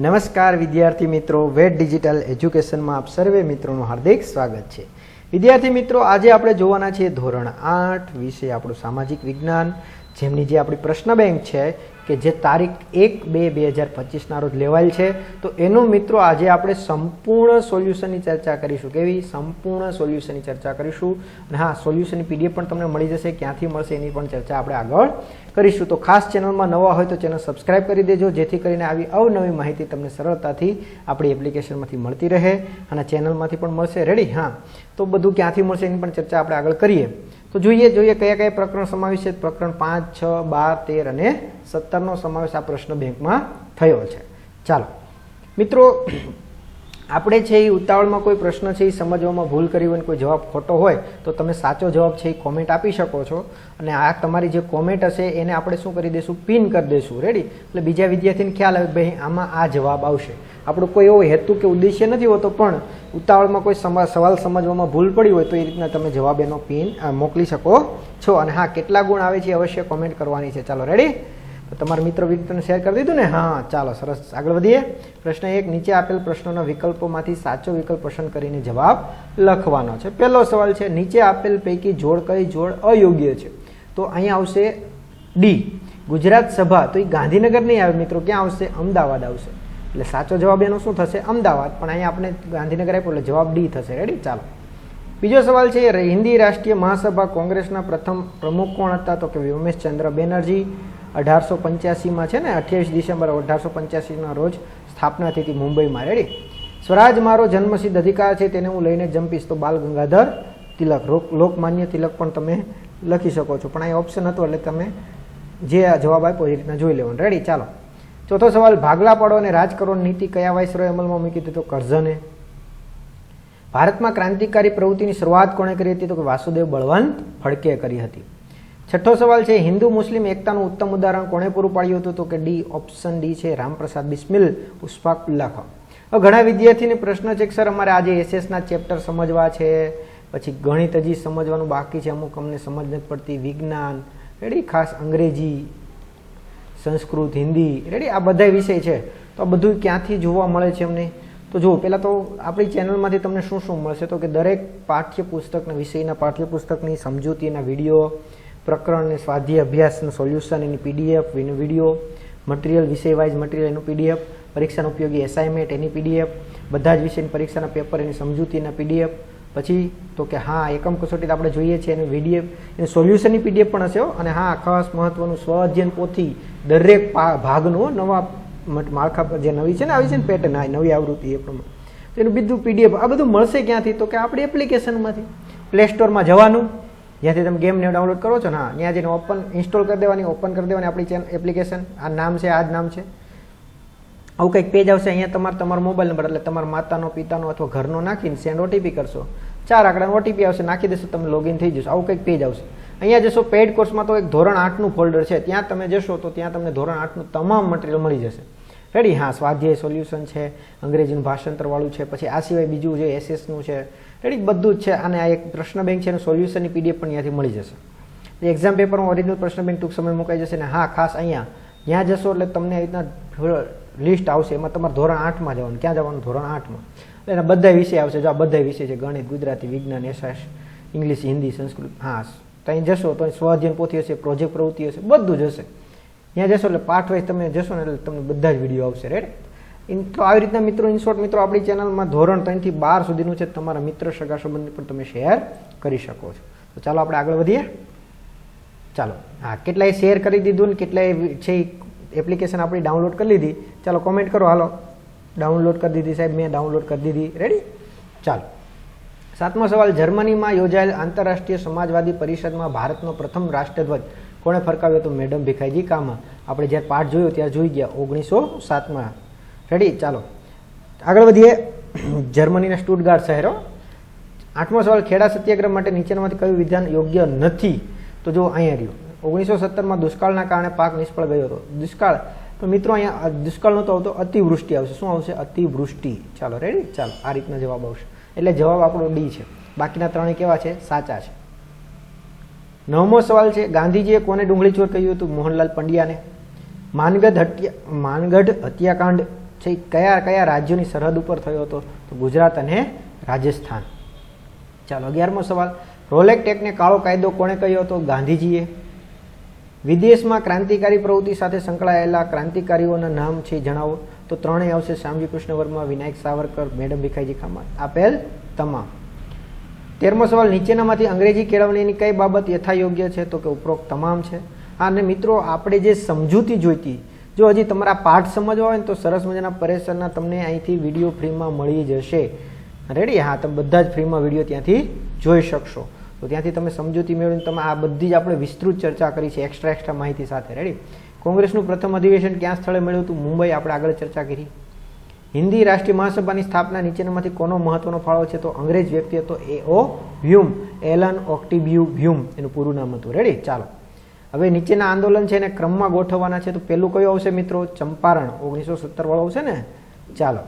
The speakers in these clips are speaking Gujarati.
નમસ્કાર વિદ્યાર્થી મિત્રો વેટ ડિજિટલ એજ્યુકેશનમાં આપ સર્વે મિત્રોનું હાર્દિક સ્વાગત છે. વિદ્યાર્થી મિત્રો, આજે આપણે જોવાના છીએ ધોરણ આઠ વિશે આપણું સામાજિક વિજ્ઞાન, જેમની જે આપણી પ્રશ્ન બેંક છે કે જે તારીખ એક બે બે હજાર પચીસના રોજ લેવાયેલ છે, તો એનું મિત્રો આજે આપણે સંપૂર્ણ સોલ્યુશનની ચર્ચા કરીશું. કેવી? સંપૂર્ણ સોલ્યુશનની ચર્ચા કરીશું. અને હા, સોલ્યુશનની પીડીએફ પણ તમને મળી જશે, ક્યાંથી મળશે એની પણ ચર્ચા આપણે આગળ કરીશું. તો ખાસ ચેનલમાં નવા હોય તો ચેનલ સબસ્ક્રાઇબ કરી દેજો, જેથી કરીને આવી અવનવી માહિતી તમને સરળતાથી આપણી એપ્લિકેશનમાંથી મળતી રહે અને ચેનલમાંથી પણ મળશે. રેડી હા. તો બધું ક્યાંથી મળશે એની પણ ચર્ચા આપણે આગળ કરીએ. તો જોઈએ જોઈએ કયા કયા પ્રકરણ સમાવેશ છે. પ્રકરણ પાંચ, છ, બાર, તેર અને સત્તરનો સમાવેશ આ પ્રશ્ન બેંકમાં થયો છે. ચાલો. મિત્રો આપણે છે એ ઉતાવળમાં કોઈ પ્રશ્ન છે એ સમજવામાં ભૂલ કરી હોય કોઈ જવાબ ખોટો હોય, તો તમે સાચો જવાબ છે એ કોમેન્ટ આપી શકો છો. અને આ તમારી જે કોમેન્ટ હશે એને આપણે શું કરી દઈશું પિન કરી દઈશું રેડી એટલે બીજા વિદ્યાર્થીને ખ્યાલ આવે ભાઈ આમાં આ જવાબ આવશે. આપણો કોઈ એવો હેતુ કે ઉદ્દેશ્ય નથી હોતો, પણ ઉતાવળમાં કોઈ સવાલ સમજવામાં ભૂલ પડી હોય તો એ રીતના તમે જવાબ એનો પિન મોકલી શકો છો. અને હા, કેટલા ગુણ આવે છે અવશ્ય કોમેન્ટ કરવાની છે. ચાલો રેડી તમારા મિત્રો વિગતોને શેર કરી દીધું ને? હા, ચાલો, સરસ. આગળ વધીએ. પ્રશ્ન એક, નીચે આપેલ પ્રશ્નોના વિકલ્પોમાંથી સાચો વિકલ્પ પસંદ કરીને જવાબ લખવાનો છે. પહેલો સવાલ છે, નીચે આપેલ પૈકી જોડ કઈ જોડ અયોગ્ય છે? તો અહીંયા આવશે ડી ગુજરાત સભા. તો એ ગાંધીનગર નહીં આવે મિત્રો, ક્યાં આવશે? અમદાવાદ આવશે. એટલે સાચો જવાબ એનો શું થશે? અમદાવાદ. પણ અહીંયા આપણે ગાંધીનગર આપ્યો એટલે જવાબ ડી થશે. રેડી ચાલો. બીજો સવાલ છે, હિન્દી રાષ્ટ્રીય મહાસભા કોંગ્રેસના પ્રથમ પ્રમુખ કોણ હતા? તો કે વ્યોમેશચંદ્ર બેનર્જી અઢારસો પંચ્યાસીમાં છે ને, અઠ્યાવીસ ડિસેમ્બર અઢારસો પંચ્યાસીના રોજ સ્થાપના થઈ હતી મુંબઈમાં. રેડી સ્વરાજ મારો જન્મસિદ્ધ અધિકાર છે, તેને હું લઈને જંપીશ તો બાલ ગંગાધર તિલક. લોક- લોકમાન્ય તિલક પણ તમે લખી શકો છો. પણ અહીં ઓપ્શન હતો એટલે તમે જે જવાબ આપ્યો એ રીતના જોઈ લેવાનું. રેડી ચાલો. ચોથો સવાલ, ભાગલા પડો અને રાજ કરો નીતિ કયા વાયસરોએ અમલમાં મૂકી હતી તો કરઝને. ભારતમાં ક્રાંતિકારી પ્રવૃત્તિની શરૂઆત કોણે કરી હતી તો કે વાસુદેવ બળવંત ફડકે કરી હતી. છઠ્ઠો સવાલ છે, હિન્દુ મુસ્લિમ એકતાનું ઉત્તમ ઉદાહરણ કોણે પૂરું પાડ્યું હતું તો કે ડી, ઓપ્શન ડી છે, રામપ્રસાદ બિસ્મિલ ઉસ્ફાક ઉલ્લા ખાન ઘણા વિદ્યાર્થીને પ્રશ્ન છે કે, સર, અમારે આજે એસએસના ચેપ્ટર સમજવા છે, પછી ગણિત હજી સમજવાનું બાકી છે, અમુક અમને સમજ નથી પડતી, વિજ્ઞાન રેડી ખાસ અંગ્રેજી, સંસ્કૃત, હિન્દી રેડી આ બધા વિષય છે. તો આ બધું ક્યાંથી જોવા મળે છે અમને? તો જુઓ, પહેલાં તો આપણી ચેનલમાંથી તમને શું શું મળશે? તો કે દરેક પાઠ્યપુસ્તકના વિષયના પાઠ્યપુસ્તકની સમજૂતીના વીડિયો પ્રકરણને સ્વાધ્યાય અભ્યાસનું સોલ્યુશન એની પીડીએફ વીડિયો મટીરિયલ વિષય વાઇઝ મટીરિયલ એનું પીડીએફ પરીક્ષાનો ઉપયોગી એસાઇનમેન્ટ એની પીડીએફ બધા જ વિષયની પરીક્ષાના પેપર એની સમજૂતીના પીડીએફ પછી તો કે હા, એકમ કસોટી તો આપણે જોઈએ છીએ એનું વિડીએફ એનું સોલ્યુશનની પીડીએફ પણ હશે અને હા, ખાસ મહત્વનું સ્વ અધ્યયન પોથી દરેક ભાગનો નવા માળખા પર જે નવી છે ને, આવી છે ને પેટર્ન આ નવી આવૃત્તિ એ પ્રમાણે. તો એનું બીજું પીડીએફ આ બધું મળશે ક્યાંથી? તો કે આપણી એપ્લિકેશનમાંથી પ્લે સ્ટોરમાં જવાનું જ્યાંથી તમે ગેમને ડાઉનલોડ કરો છો ને ત્યાં જઈને ઓપન ઇન્સ્ટોલ કરી દેવાની ઓપન કરી દેવાની આપણી ચેન એપ્લિકેશન આ નામ છે, આ જ નામ છે. આવું કંઈક પેજ આવશે, અહીંયા તમારે તમારો મોબાઈલ નંબર એટલે તમારા માતાનો, પિતાનો અથવા ઘરનો નાખીને સેન્ડ ઓટીપી કરશો. ચાર આંકડાનો ઓટીપી આવશે, નાખી દેશો, તમે લોગિન થઈ જશો. આવું કંઈક પેજ આવશે. અહીંયા જશો પેડ કોર્સમાં તો એક ધોરણ આઠનું ફોલ્ડર છે. ત્યાં તમે જશો, તો ત્યાં તમને ધોરણ આઠનું તમામ મટીરિયલ મળી જશે. રેડી? હા, સ્વાધ્યાય સોલ્યુશન છે, અંગ્રેજીનું ભાષાંતરવાળું છે, પછી આ સિવાય બીજું જે એસએસનું છે, રેડી બધું જ છે. અને આ એક પ્રશ્ન બેંક છે, એનું સોલ્યુશનની પીડીએફ પણ ત્યાંથી મળી જશે. એક્ઝામ પેપરમાં ઓરિજિનલ પ્રશ્ન બેંક ટૂંક સમય મુકાઈ જશે ને હા, ખાસ અહીંયા. ત્યાં જશો એટલે તમને આવી રીતના લિસ્ટ આવશે. એમાં તમારે ધોરણ આઠમાં જવાનું, ક્યાં જવાનું? ધોરણ આઠમાં. એટલે એના બધા વિષય આવશે. જો આ બધા વિષય છે, ગણિત, ગુજરાતી, વિજ્ઞાન એસાસ ઇંગ્લિશ, હિન્દી, સંસ્કૃત, હા ત્યાં જશો, તો સ્વાધ્યન પોથી હશે પ્રોજેક્ટ પ્રવૃત્તિ હશે, બધું જ હશે. ત્યાં જશો એટલે પાર્ટ વાઇઝ તમે જશો ને એટલે તમને બધા જ વીડિયો આવશે રેડ તો આવી રીતના મિત્રો ઇનશોર્ટ મિત્રો, આપણી ચેનલમાં ધોરણ ત્રણથી બાર સુધીનું છે, તમારા મિત્ર સગા સંબંધી પણ તમે શેર કરી શકો છો. તો ચાલો આપણે આગળ વધીએ. ચાલો, હા, કેટલાય શેર કરી દીધું ને કેટલાય છે એપ્લિકેશન આપણી ડાઉનલોડ કરી લીધી. ચાલો કોમેન્ટ કરો, હાલો. ડાઉનલોડ કરી દીધી સાહેબ, મેં ડાઉનલોડ કરી દીધી. રેડી ચાલો. સાતમો સવાલ, જર્મનીમાં યોજાયેલ આંતરરાષ્ટ્રીય સમાજવાદી પરિષદમાં ભારતનો પ્રથમ રાષ્ટ્રધ્વજ કોણે ફરકાવ્યો હતો મેડમ ભીખાઈજી કામા? આપણે જ્યારે પાઠ જોયો ત્યારે જોઈ ગયા, ઓગણીસો સાતમાં. રેડી ચાલો. આગળ વધીએ. જર્મનીના સ્ટુટગાર્ડ શહેરો. આઠમો સવાલ, ખેડા સત્યાગ્રહ માટે નીચેનામાંથી કયું વિધાન યોગ્ય નથી? તો જો અહીંયા રહ્યું. ઓગણીસો સત્તરમાં દુષ્કાળના કારણે પાક નિષ્ફળ ગયો હતો. દુષ્કાળ. તો મિત્રો, અહીંયા દુષ્કાળ નહોતો આવતો, અતિવૃષ્ટિ આવશે. શું આવશે? અતિવૃષ્ટિ. ચાલો રેડી ચાલો, આ રીતના જવાબ આવશે. એટલે જવાબ આપણો ડી છે. બાકીના ત્રણે કેવા છે? સાચા છે. નવમો સવાલ છે, ગાંધીજીએ કોને ડુંગળી ચોર કહ્યું હતું? મોહનલાલ પંડ્યાને. માનગઢ હત્યા, માનગઢ હત્યાકાંડ છે કયા કયા રાજ્યોની સરહદ ઉપર થયો હતો? તો ગુજરાત અને રાજસ્થાન. ચાલો, અગિયારમો સવાલ. રોલેક્ટ એક્ટને કાળો કાયદો કોણે કહ્યો હતો? ગાંધીજીએ. વિદેશમાં ક્રાંતિકારી પ્રવૃત્તિ સાથે સંકળાયેલા ક્રાંતિકારીઓના નામ છે, જણાવો. તો ત્રણેય આવશે શ્યામજી કૃષ્ણ વર્મા, વિનાયક સાવરકર, મેડમ ભીખાઈજી ખામા. આપેલ તમામ. તેરમો સવાલ, નીચેનામાંથી અંગ્રેજી કેળવણીની કઈ બાબત યથાયોગ્ય છે? તો કે ઉપરોક્ત તમામ છે. અને મિત્રો, આપણે જે સમજૂતી જોઈતી, જો હજી તમારા પાઠ સમજવા હોય તો સરસ મજાના પરેશરના તમને અહીંથી વીડિયો ફ્રીમાં મળી જશે. રેડી હા, તમે બધા જ ફ્રીમાં વીડિયો ત્યાંથી જોઈ શકશો. તો ત્યાંથી તમે સમજૂતી મેળવીને તમે આ બધી જ આપણે વિસ્તૃત ચર્ચા કરી છે એક્સ્ટ્રા એક્સ્ટ્રા માહિતી સાથે. રેડી કોંગ્રેસનું પ્રથમ અધિવેશન ક્યાં સ્થળે મળ્યું હતું? મુંબઈ. આપણે આગળ ચર્ચા કરી. હિન્દી રાષ્ટ્રીય મહાસભાની સ્થાપના નીચેનામાંથી કોનો મહત્વનો ફાળો છે તો અંગ્રેજ વ્યક્તિ હતો એ ઓ વ્યુમ, એલન ઓક્ટિબ્યુ વ્યુમ, એનું પૂરું નામ હતું. રેડી ચાલો. હવે નીચેના આંદોલન છે એને ક્રમમાં ગોઠવવાના છે તો પેલું કયું આવશે મિત્રો? ચંપારણ. ઓગણીસો સત્તર વાળો આવશે ને? ચાલો.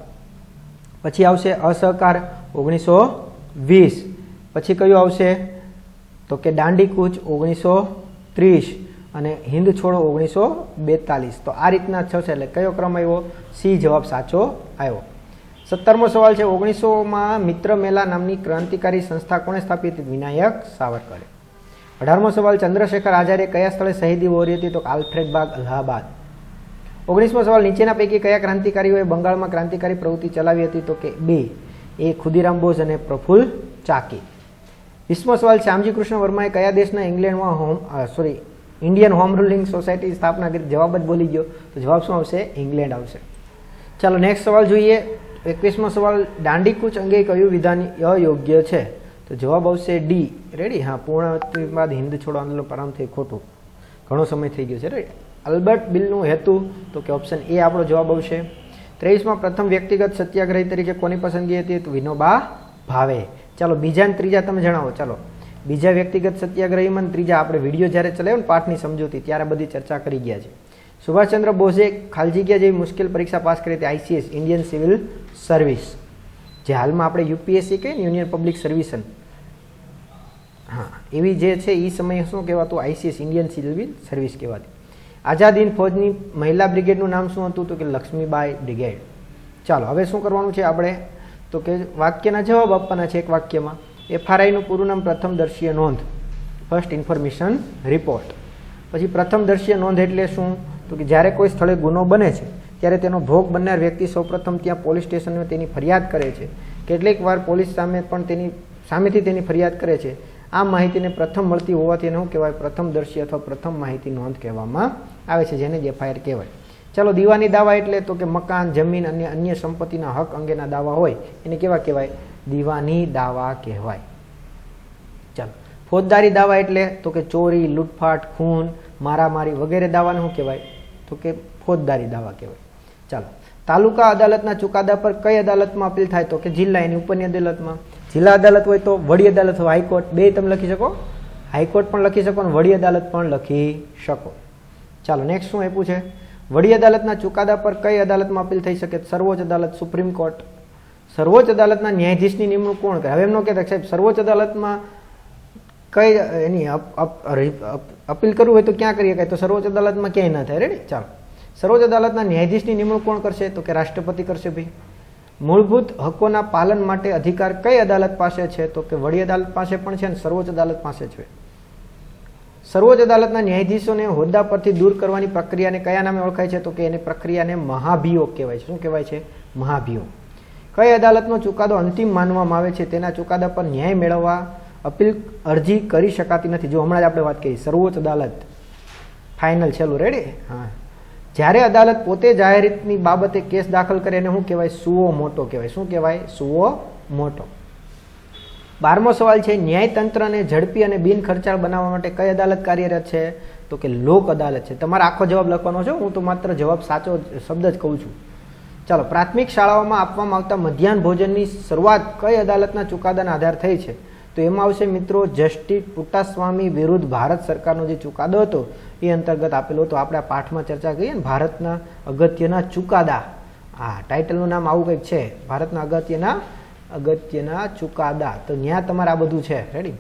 પછી આવશે અસહકાર. ઓગણીસો વીસ પછી કયું આવશે? તો કે દાંડી કૂચ ઓગણીસો ત્રીસ અને હિન્દ છોડો ઓગણીસો બેતાલીસ. તો આ રીતના છે એટલે કયો ક્રમ આવ્યો? સી જવાબ સાચો આવ્યો. સત્તરમો સવાલ છે, ઓગણીસોમાં મિત્ર મેલા નામની ક્રાંતિકારી સંસ્થા કોણે સ્થાપી હતી વિનાયક સાવરકરે. અઢારમો સવાલ, ચંદ્રશેખર આઝાદે કયા સ્થળે શહીદી વહોરી હતી? તો આલ્ફ્રેડ બાગ અલ્હાબાદ. ઓગણીસમો સવાલ, નીચેના પૈકી કયા ક્રાંતિકારીઓએ બંગાળમાં ક્રાંતિકારી પ્રવૃત્તિ ચલાવી હતી? તો કે બે, એ ખુદીરામ બોઝ અને પ્રફુલ્લ ચાકી. વીસમો સવાલ, શ્યામજી કૃષ્ણ વર્માએ કયા દેશના ઇંગ્લેન્ડમાં home sorry Indian home ruling society સ્થાપના કરી જવાબ જ બોલી ગયો. તો જવાબ શું આવશે? ઇંગ્લેન્ડ આવશે. ચાલો નેક્સ્ટ સવાલ જોઈએ. એકવીસમો સવાલ દાંડીકૂચ અંગે કયું વિધાન અયોગ્ય છે? તો જવાબ આવશે ડી રેડી હા પૂર્ણ બાદ હિન્દ છોડો આંદોલન પ્રારંભ થઈ ખોટું. ઘણો સમય થઈ ગયો છે રેડી અલ્બર્ટ બિલનું હેતુ, તો કે ઓપ્શન એ આપણો જવાબ આવશે. ત્રેવીસમાં, પ્રથમ વ્યક્તિગત સત્યાગ્રહી તરીકે કોની પસંદગી હતી? તો વિનોબા ભાવે. ચાલો, બીજા ને ત્રીજા તમે જણાવો. ચાલો. બીજા વ્યક્તિગત સત્યાગ્રહીમાં ત્રીજા આપણે વીડિયો જ્યારે ચલાવ્યો ને પાઠની સમજૂતી, ત્યારે બધી ચર્ચા કરી ગયા છે. સુભાષચંદ્ર બોઝે ખાલજી ગયા જેવી મુશ્કેલ પરીક્ષા પાસ કરી હતી? આઈસીએસ ઇન્ડિયન સિવિલ સર્વિસ જે હાલમાં આપણે યુપીએસસી કહીએ ને યુનિયન પબ્લિક સર્વિસન હા, એવી જે છે એ સમયે શું કહેવાતું? આઈસીએસ ઇન્ડિયન સિવિલ સર્વિસ કહેવાતી. આઝાદ હિન્દ ફૌજની મહિલા બ્રિગેડનું નામ શું હતું? તો કે લક્ષ્મીબાઈ બ્રિગેડ ચાલો, હવે શું કરવાનું છે આપણે? તો કે વાક્યના જવાબ આપવાના છે એક વાક્યમાં. એફઆરઆઈનું પૂરું નામ પ્રથમ દર્શીય નોંધ. ફર્સ્ટ ઇન્ફોર્મેશન રિપોર્ટ પછી પ્રથમ દર્શીય નોંધ એટલે શું? તો કે જ્યારે કોઈ સ્થળે ગુનો બને છે, ત્યારે તેનો ભોગ બનનાર વ્યક્તિ સૌપ્રથમ ત્યાં પોલીસ સ્ટેશનમાં તેની ફરિયાદ કરે છે. કેટલીક વાર પોલીસ સામે પણ તેની સામેથી તેની ફરિયાદ કરે છે. આ માહિતીને પ્રથમ મળતી હોવાથી એને શું કહેવાય? પ્રથમ દર્શી અથવા પ્રથમ માહિતી નોંધ કહેવામાં આવે છે, જેને જ એફઆઈઆર કહેવાય. ચાલો, દીવાની દાવા એટલે તો કે મકાન, જમીન અને અન્ય સંપત્તિના હક અંગેના દાવા હોય, એને કેવા કહેવાય? દીવાની દાવા કહેવાય. ચાલો. ફોજદારી દાવા એટલે તો કે ચોરી, લૂંટફાટ, ખૂન, મારામારી વગેરે દાવાને શું કહેવાય? તો કે ફોજદારી દાવા કહેવાય. ચાલો. તાલુકા અદાલતના ચુકાદા પર કઈ અદાલતમાં અપીલ થાય? તો કે જિલ્લા એની ઉપરની અદાલતમાં. જિલ્લા અદાલત હોય તો વડી અદાલત હોય. હાઈકોર્ટ બે તમે લખી શકો? હાઈકોર્ટ પણ લખી શકો અને વડી અદાલત પણ લખી શકો. ચાલો નેક્સ્ટ શું આપ્યું છે? વડી અદાલતના ચુકાદા પર કઈ અદાલતમાં અપીલ થઈ શકે? સર્વોચ્ચ અદાલત, સુપ્રીમ કોર્ટ. સર્વોચ્ચ અદાલતના ન્યાયાધીશની નિમણૂક કોણ કરે? હવે એમનો કહેતા સાહેબ, સર્વોચ્ચ અદાલતમાં કઈ, એની અપીલ કરવું હોય તો ક્યાં કરી શકાય? તો સર્વોચ્ચ અદાલતમાં ક્યાંય ના થાય. રેડી ચાલો. સર્વોચ્ચ અદાલતના ન્યાયાધીશની નિમણૂક કોણ કરશે? તો કે રાષ્ટ્રપતિ કરશે ભાઈ. મૂળભૂત હકોના પાલન માટે અધિકાર કઈ અદાલત પાસે છે? તો કે વડી અદાલત પાસે પણ છે અને સર્વોચ્ચ અદાલત પાસે છે. સર્વોચ્ચ અદાલતના ન્યાયાધીશોને હોદ્દા પરથી દૂર કરવાની પ્રક્રિયાને કયા નામે ઓળખાય છે? તો કે એની પ્રક્રિયાને મહાભિયોગ કહેવાય છે. શું કહેવાય છે? મહાભિયોગ. કઈ અદાલતનો ચુકાદો અંતિમ માનવામાં આવે છે તેના ચુકાદા પર ન્યાય મેળવવા અપીલ અરજી કરી શકાતી નથી. જો હમણાં જ આપણે વાત કરી, સર્વોચ્ચ અદાલત ફાઇનલ છેલ્લું. રેડી હા. જ્યારે અદાલત પોતે જાહેરાતની બાબતે કેસ દાખલ કરે એને શું કહેવાય? સુઓ મોટો કહેવાય. શું કહેવાય? સુઓ મોટો. બારમો સવાલ છે, ન્યાયતંત્રને ઝડપી અને બિન ખર્ચાળ બનાવવા માટે કઈ અદાલત કાર્યરત છે? તો કે લોક અદાલત છે. તમારે આખો જવાબ લખવાનો છે, હું તો માત્ર જવાબ સાચો શબ્દ જ કહું છું. ચાલો, પ્રાથમિક શાળાઓમાં આપવામાં આવતા મધ્યાહન ભોજનની શરૂઆત કઈ અદાલતના ચુકાદાના આધાર થઈ છે? તો એમાં આવશે મિત્રો, જસ્ટિસ પુટ્ટાસ્વામી વિરુદ્ધ ભારત સરકારનો જે ચુકાદો હતો, એ અંતર્ગત આપેલો હતો. આપણે આ પાઠમાં ચર્ચા કરીએ ને, ભારતના અગત્યના ચુકાદા. હા ટાઇટલનું નામ આવું કંઈક છે, ભારતના અગત્યના અગત્યના ચુકાદા. તો ત્યાં તમારે આ બધું છે. રેડી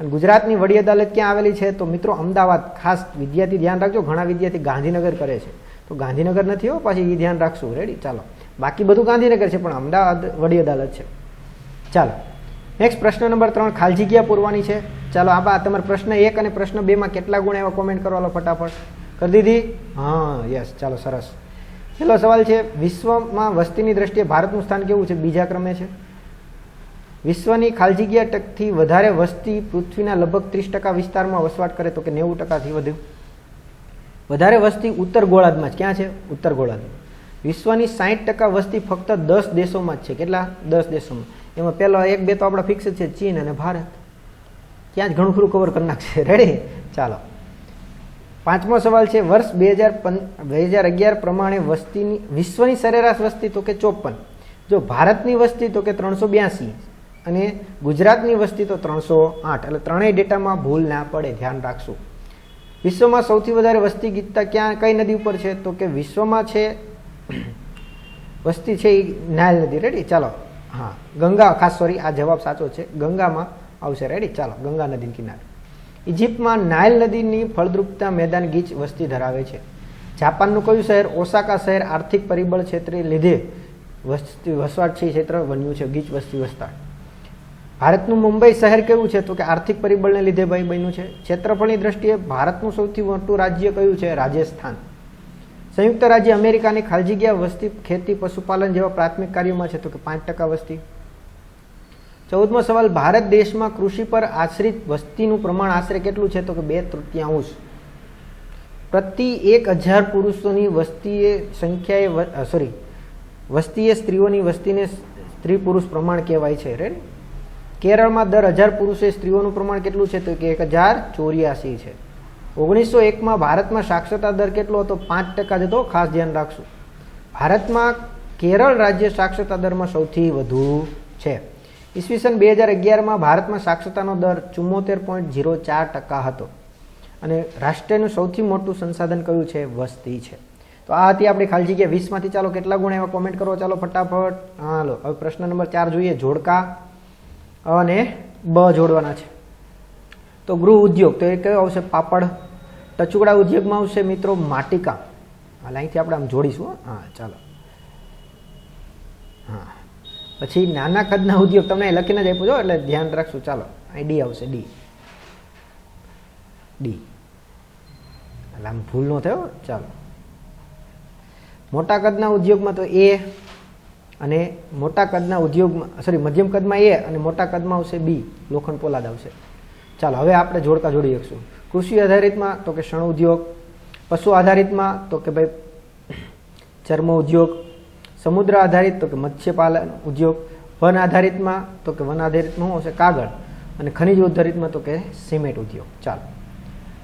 અને ગુજરાતની વડી અદાલત ક્યાં આવેલી છે? તો મિત્રો, અમદાવાદ. ખાસ વિદ્યાર્થી ધ્યાન રાખજો, ઘણા વિદ્યાર્થી ગાંધીનગર કરે છે. તો ગાંધીનગર નથી હો, પાછી એ ધ્યાન રાખશું. રેડી ચાલો. બાકી બધું ગાંધીનગર છે, પણ અમદાવાદ વડી અદાલત છે. ચાલો. નેક્સ્ટ પ્રશ્ન નંબર ત્રણ ખાલી જગ્યા પૂરવાની છે? ચાલો, આ બા, તમારો પ્રશ્ન એક અને પ્રશ્ન બેમાં કેટલા ગુણ એવા કોમેન્ટ કરવાનો ફટાફટ. કરી દીધી? હા યસ ચાલો, સરસ. છેલ્લો સવાલ છે, વિશ્વમાં વસ્તીની દ્રષ્ટિએ ભારતનું સ્થાન કેવું છે? બીજા ક્રમે છે. વિશ્વની ખાલજીગીયા જગ્યા ટકથી વધારે વસ્તી પૃથ્વીના લગભગ ત્રીસ ટકા વિસ્તારમાં વસવાટ કરે તો કે નેવું ટકાથી વધુ? વધારે વસ્તી ઉત્તર ગોળાર્ધમાં જ. ક્યાં છે? ઉત્તર ગોળાર્ધમાં. વિશ્વની સાઠ ટકા વસ્તી ફક્ત દસ દેશોમાં જ છે. કેટલા? દસ દેશોમાં. એમાં પહેલો એક બે તો આપણા ફિક્સ છે, ચીન અને ભારત. ત્યાં જ ઘણું ખરું કવર કરી નાખશે. રેડી ચાલો. પાંચમો સવાલ છે, વર્ષ બે હજાર બે હજાર અગિયાર પ્રમાણે વસ્તીની, વિશ્વની સરેરાશ વસ્તી તો કે ચોપન. જો ભારતની વસ્તી તો કે ત્રણસો બ્યાસી અને ગુજરાતની વસ્તી તો ત્રણસો આઠ. એટલે ત્રણેય ડેટામાં ભૂલ ના પડે. ધ્યાન રાખશું. વિશ્વમાં સૌથી વધારે વસ્તી ગીતતા ક્યાં, કઈ નદી ઉપર છે? તો કે વિશ્વમાં છે, વસ્તી છે એ નાયલ નદી. રેડી ચાલો. હા. ગંગા, ખાસ સોરી આ જવાબ સાચો છે. ગંગામાં આવશે. રેડી ચાલો. ગંગા નદી કિનારે. ઇજિપ્તમાં નાયલ નદીની ફળદ્રુપતા મેદાન ગીચ વસ્તી ધરાવે છે. જાપાનનું કયું શહેર? ઓસાકા શહેર આર્થિક પરિબળ ક્ષેત્રે લીધે વસ્તી, વસવાટ છે ક્ષેત્ર બન્યું છે. ગીચ વસ્તી વસતા. ભારતનું મુંબઈ શહેર કેવું છે? તો કે આર્થિક પરિબળને લીધે ભાઈ બન્યું છે. ક્ષેત્રફળની દ્રષ્ટિએ ભારતનું સૌથી મોટું રાજ્ય કયું છે? રાજસ્થાન. સંયુક્ત રાજ્ય અમેરિકાની ખાલી જગ્યા વસ્તી ખેતી, પશુપાલન જેવા પ્રાથમિક કાર્યોમાં છે. તો કે પાંચ ટકા વસ્તી. ચૌદમો સવાલ, ભારત દેશમાં કૃષિ પર આશ્રિત વસ્તીનું પ્રમાણ આશરે કેટલું છે? તો કે બે તૃતીયાંશ. પ્રતિ એક હજાર પુરુષોની વસ્તીએ સંખ્યાએ સોરી વસ્તીએ સ્ત્રીઓની વસ્તીને સ્ત્રી પુરુષ પ્રમાણ કહેવાય છે. રેડ? કેરળમાં દર હજાર પુરુષે સ્ત્રીઓનું પ્રમાણ કેટલું છે? તો કે એક હજાર ચોર્યાસી છે. ઓગણીસો એકમાં ભારતમાં સાક્ષરતા દર કેટલો હતો? પાંચ ટકા જ હતો ખાસ ધ્યાન રાખશું. ભારતમાં કેરળ રાજ્ય સાક્ષરતા દરમાં સૌથી વધુ છે. ઈસવીસન બે હજાર અગિયારમાં ભારતમાં સાક્ષરતાનો દર ચુમ્મોતેર પોઈન્ટ ઝીરો ચાર ટકા હતો. અને રાષ્ટ્રનું સૌથી મોટું સંસાધન કયું છે? વસ્તી છે. તો આ હતી આપણી ખાલી જગ્યા. વીસમાંથી ચાલો કેટલા ગુણ એવા કોમેન્ટ કરો. ચાલો ફટાફટ. હાલો, હવે પ્રશ્ન નંબર ચાર જોઈએ. જોડકા. અને બ જોડવાના છે. તો ગૃહ ઉદ્યોગ, તો એ કયો આવશે? પાપડ. ટચુકડા ઉદ્યોગમાં આવશે મિત્રો માટીકા. હાલ અહીંથી આપણે આમ જોડીશું, હા. ચાલો. હા. પછી નાના કદના ઉદ્યોગ તમને લખીને જ આપ્યું છો એટલે ધ્યાન રાખશું. ચાલો, અહીં ડી આવશે, ડી. ડી. એટલે આમ ભૂલ નો થયો ચાલો. મોટા કદના ઉદ્યોગમાં તો એ અને મોટા કદના ઉદ્યોગમાં સોરી મધ્યમ કદમાં એ અને મોટા કદમાં આવશે બી, લોખંડ પોલાદ આવશે. ચાલો, હવે આપણે જોડકા જોડી શકશું. કૃષિ આધારિતમાં તો કે શણ ઉદ્યોગ, પશુ આધારિતમાં તો કે ભાઈ ચર્મ ઉદ્યોગ, સમુદ્ર આધારિત તો કે મત્સ્યપાલન ઉદ્યોગ, વન આધારિતમાં તો કે વન આધારિતમાં શું આવશે કાગળ અને ખનિજ આધારિતમાં તો કે સિમેન્ટ ઉદ્યોગ. ચાલો.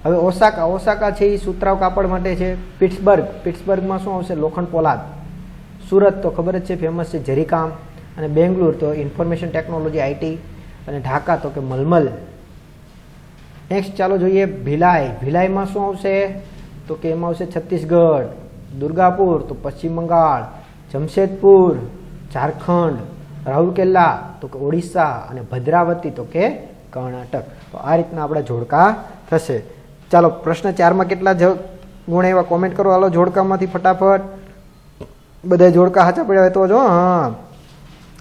હવે ઓસાકા ઓસાકા છે એ સુતરાવ કાપડ માટે છે. પિટ્સબર્ગ પિટ્સબર્ગમાં શું આવશે? લોખંડ પોલાદ. સુરત તો ખબર જ છે ફેમસ છે જરીકામ અને બેંગ્લુર તો ઇન્ફોર્મેશન ટેકનોલોજી આઈટી અને ઢાકા તો કે મલમલ. નેક્સ્ટ ચાલો જોઈએ ભિલાઈ. ભિલાઈમાં શું આવશે? તો કે એમાં આવશે છત્તીસગઢ, દુર્ગાપુર, તો પશ્ચિમ બંગાળ, જમશેદપુર, ઝારખંડ, રાઉરકેલા, તો કે ઓડિશા અને ભદ્રાવતી તો કે કર્ણાટક. તો આ રીતના આપણા જોડકા થશે. ચાલો પ્રશ્ન ચારમાં કેટલા ગુણ એવા કોમેન્ટ કરો. હાલો, જોડકામાંથી ફટાફટ. બધા જોડકા હાચા પડ્યા હોય તો જો, હા.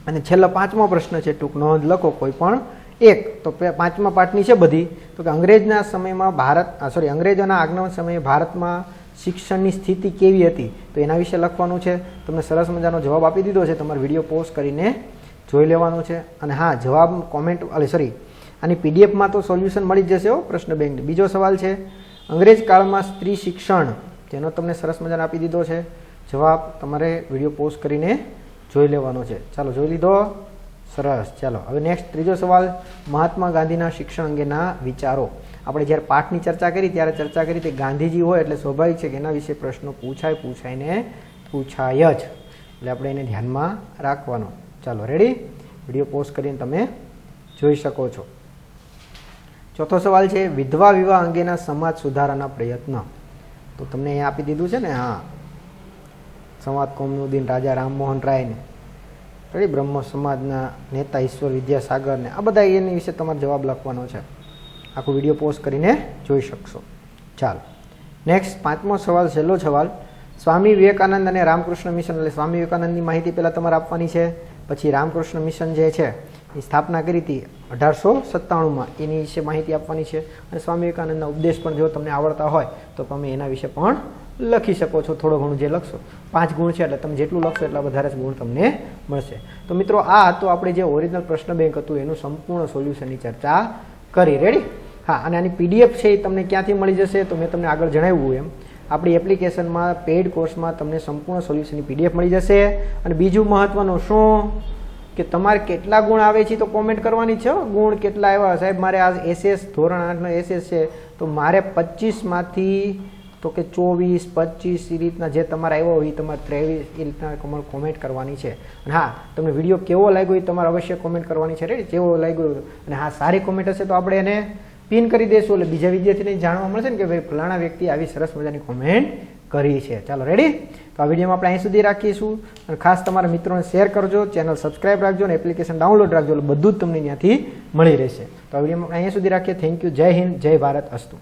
અને છેલ્લો પાંચમો પ્રશ્ન છે, ટૂંક નોંધ લખો કોઈ પણ એક. તો પાંચમા પાઠની છે બધી. તો કે અંગ્રેજના સમયમાં ભારત સોરી અંગ્રેજોના આગમન સમયે ભારતમાં શિક્ષણની સ્થિતિ કેવી હતી? તો એના વિશે લખવાનું છે. તમને સરસ મજાનો જવાબ આપી દીધો છે. તમારે વીડિયો પોસ્ટ કરીને જોઈ લેવાનું છે. અને હા, જવાબ, કોમેન્ટ અરે સોરી આની પીડીએફમાં તો સોલ્યુશન મળી જ જશે હો, પ્રશ્ન બેંકની. બીજો સવાલ છે, અંગ્રેજ કાળમાં સ્ત્રી શિક્ષણ, જેનો તમને સરસ મજાનો આપી દીધો છે. જવાબ તમારે વીડિયો પોસ્ટ કરીને જોઈ લેવાનો છે. ચાલો, જોઈ લીધો? સરસ. ચાલો, હવે નેક્સ્ટ ત્રીજો સવાલ, મહાત્મા ગાંધીના શિક્ષણ અંગેના વિચારો. આપણે જ્યારે પાઠની ચર્ચા કરી, ત્યારે ચર્ચા કરી તે ગાંધીજી હોય એટલે સ્વાભાવિક છે કે એના વિશે પ્રશ્નો પૂછાય પૂછાયને પૂછાય જ. એટલે આપણે એને ધ્યાનમાં રાખવાનો. ચાલો રેડી વીડિયો પોસ્ટ કરીને તમે જોઈ શકો છો. ચોથો સવાલ છે, વિધવા વિવાહ અંગેના સમાજ સુધારાના પ્રયત્ન. તો તમને અહીંયા આપી દીધું છે ને? હા. સંવાદ કોમનુદ્દીન રાજા રામમોહન રાયને રેડી બ્રહ્મ સમાજના નેતા ઈશ્વર વિદ્યાસાગરને, આ બધા એની વિશે તમારે જવાબ લખવાનો છે. આખો વીડિયો પોસ્ટ કરીને જોઈ શકશો. ચાલો. નેક્સ્ટ પાંચમો સવાલ, છેલ્લો સવાલ. સ્વામી વિવેકાનંદ અને રામકૃષ્ણ મિશન, એટલે સ્વામી વિવેકાનંદની માહિતી પહેલાં તમારે આપવાની છે, પછી રામકૃષ્ણ મિશન જે છે, એ સ્થાપના કરી હતી અઢારસો સત્તાણુંમાં. એની વિશે માહિતી આપવાની છે. અને સ્વામી વિવેકાનંદના ઉપદેશ પણ જો તમને આવડતા હોય, તો તમે એના વિશે પણ લખી શકો છો, થોડું ઘણું જે લખશો. પાંચ ગુણ છે એટલે તમે જેટલું લખશો એટલા વધારે ગુણ તમને મળશે. તો મિત્રો, આ તો આપણે જે ઓરિજિનલ પ્રશ્ન બેંક હતું, એનું સંપૂર્ણ સોલ્યુશનની ચર્ચા કરી. રેડી હા, અને આની પીડીએફ છે એ તમને ક્યાંથી મળી જશે તો મેં તમને આગળ જણાવ્યું એમ. આપણી એપ્લિકેશનમાં પેઇડ કોર્સમાં તમને સંપૂર્ણ સોલ્યુશનની પીડીએફ મળી જશે. અને બીજું મહત્વનું શું? કે તમારે કેટલા ગુણ આવે છે તો કોમેન્ટ કરવાની છે. ગુણ કેટલા આવ્યા? સાહેબ, મારે આ એસએસ ધોરણ આઠનો એસએસ છે. તો મારે પચીસમાંથી તો કે ચોવીસ, પચીસ એ રીતના જે તમારે આવ્યો હોય એ તમારે ત્રેવીસ એ રીતના તમારે કોમેન્ટ કરવાની છે. અને હા, તમને વીડિયો કેવો લાગ્યો એ તમારે અવશ્ય કોમેન્ટ કરવાની છે. રે કેવો લાગ્યો અને હા, સારી કોમેન્ટ હશે તો આપણે એને પિન કરી દઈશું એટલે બીજા વિદ્યાર્થીને જાણવા મળશે ને કે ભાઈ ફલાણા વ્યક્તિ આવી સરસ મજાની કોમેન્ટ કરી છે. ચાલો રેડી તો આ વિડીયોમાં આપણે અહીં સુધી રાખીશું. અને ખાસ તમારા મિત્રોને શેર કરજો. ચેનલ સબસ્ક્રાઈબ રાખજો અને એપ્લિકેશન ડાઉનલોડ રાખજો. એટલે બધું જ તમને ત્યાંથી મળી રહેશે. તો આ વિડીયોમાં અહીંયા સુધી રાખીએ. થેન્ક યુ જય હિન્દ. જય ભારત. અસ્તુ.